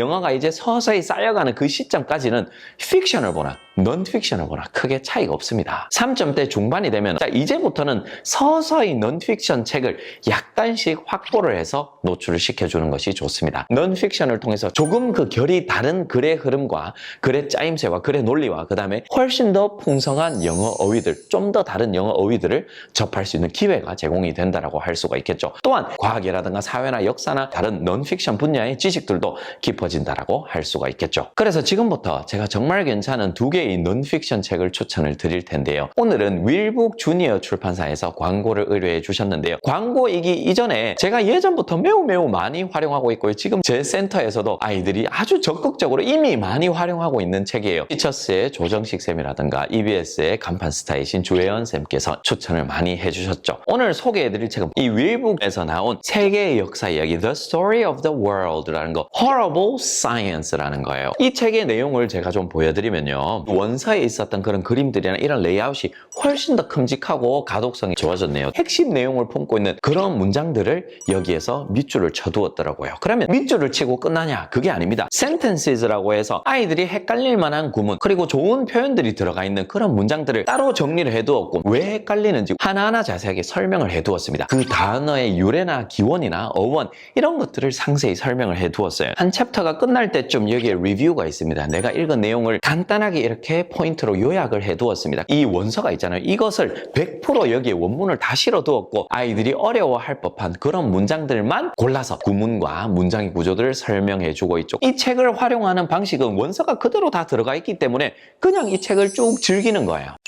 영어가 이제 서서히 쌓여가는 그 시점까지는 픽션을 보나 넌 픽션을 보나 크게 차이가 없습니다. 3점대 중반이 되면 자 이제부터는 서서히 넌 픽션 책을 약간씩 확보를 해서 노출을 시켜주는 것이 좋습니다. 넌 픽션을 통해서 조금 그 결이 다른 글의 흐름과 글의 짜임새와 글의 논리와 그 다음에 훨씬 더 풍성한 영어 어휘들, 좀 더 다른 영어 어휘들을 접할 수 있는 기회가 제공이 된다라고 할 수가 있겠죠. 또한 과학이라든가 사회나 역사나 다른 넌 픽션 분야의 지식들도 깊어 진다라고 할 수가 있겠죠. 그래서 지금부터 제가 정말 괜찮은 두 개의 넌픽션 책을 추천을 드릴 텐데요. 오늘은 윌북 주니어 출판사에서 광고를 의뢰해 주셨는데요. 광고이기 이전에 제가 예전부터 매우 매우 많이 활용하고 있고요. 지금 제 센터에서도 아이들이 아주 적극적으로 이미 많이 활용하고 있는 책이에요. 티처스의 조정식 쌤이라든가 EBS의 간판 스타이신 주혜연 쌤께서 추천을 많이 해주셨죠. 오늘 소개해드릴 책은 이 윌북에서 나온 세계의 역사 이야기 The Story of the World라는 거 Horrible Science라는 거예요. 이 책의 내용을 제가 좀 보여드리면요. 원서에 있었던 그런 그림들이나 이런 레이아웃이 훨씬 더 큼직하고 가독성이 좋아졌네요. 핵심 내용을 품고 있는 그런 문장들을 여기에서 밑줄을 쳐두었더라고요. 그러면 밑줄을 치고 끝나냐? 그게 아닙니다. sentences라고 해서 아이들이 헷갈릴 만한 구문 그리고 좋은 표현들이 들어가 있는 그런 문장들을 따로 정리를 해두었고 왜 헷갈리는지 하나하나 자세하게 설명을 해두었습니다. 그 단어의 유래나 기원이나 어원 이런 것들을 상세히 설명을 해두었어요. 한 챕터가 끝날 때쯤 여기에 리뷰가 있습니다. 내가 읽은 내용을 간단하게 이렇게 포인트로 요약을 해 두었습니다. 이 원서가 있잖아요. 이것을 100% 여기에 원문을 다 실어 두었고 아이들이 어려워할 법한 그런 문장들만 골라서 구문과 문장의 구조들을 설명해 주고 있죠. 이 책을 활용하는 방식은 원서가 그대로 다 들어가 있기 때문에 그냥 이 책을 쭉 즐기는 거예요.